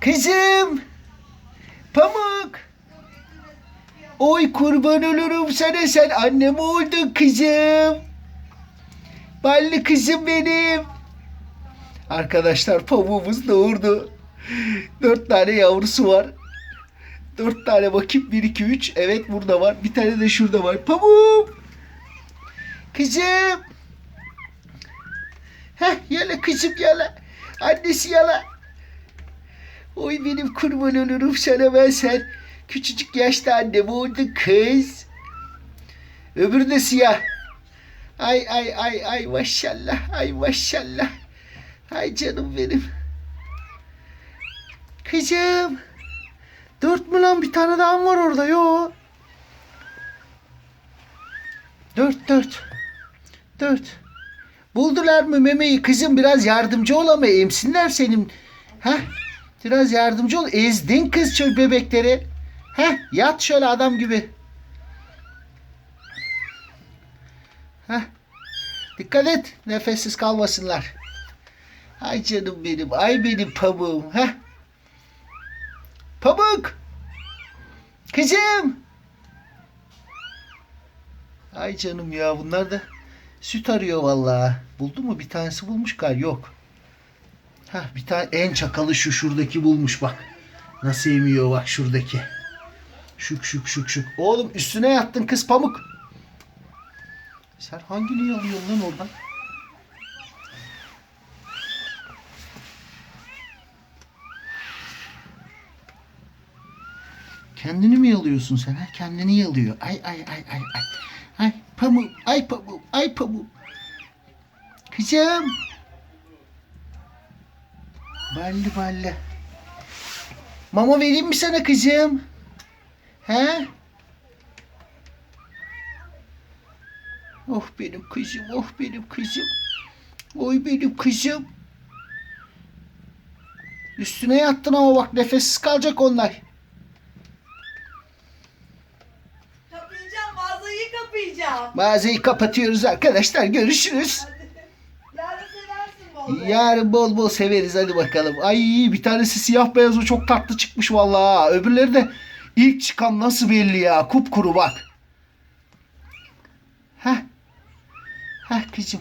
Kızım. Pamuk. Oy kurban olurum sana sen annem oldun kızım. Ballı kızım benim. Arkadaşlar pamuğumuz doğurdu. Dört tane yavrusu var. Dört tane bakayım. Bir, iki, üç. Evet burada var. Bir tane de şurada var. Pamuk. Kızım. Heh yala kızım yala. Annesi yala. Oy benim kurban olurum sana ben sen. Küçücük yaşta annem oldun kız. Öbürü de siyah. Ay ay ay ay maşallah. Ay maşallah. Ay canım benim. Kızım. Dört mü lan bir tane daha mı var orada? Yo. Dört dört. Dört. Buldular mı memeyi kızım biraz yardımcı ol ama emsinler senin. Ha? Biraz yardımcı ol. Ezdin kız şöyle bebekleri. Ha? Yat şöyle adam gibi. Ha? Dikkat et. Nefessiz kalmasınlar. Ay canım benim. Ay benim pamuğum. Ha? Pamuk. Kızım. Ay canım ya bunlar da süt arıyor vallahi. Buldu mu? Bir tanesi bulmuş gal yok. Ha bir tane en çakalı şu şuradaki bulmuş bak. Nasıl emiyor bak şuradaki. Şuk şuk şuk şuk. Oğlum üstüne yattın kız pamuk. Sen hangini alıyorsun lan oradan? Kendini mi yalıyorsun sen? Ha? Kendini yalıyor. Ay ay ay ay ay. Ay pamuk, ay pamuk, ay pamuk. Kızım. Ballı ballı. Mama vereyim mi sana kızım? He? Oh benim kızım, oh benim kızım. Oy benim kızım. Üstüne yattın ama bak nefessiz kalacak onlar. Kapayacağım mağazayı kapayacağım. Mağazayı kapatıyoruz arkadaşlar. Görüşürüz. Yarın Yarın bol bol severiz hadi bakalım. Ay bir tanesi siyah beyaz o çok tatlı çıkmış vallahi. Öbürleri de ilk çıkan nasıl belli ya. Kupkuru bak. Heh. Heh kızım.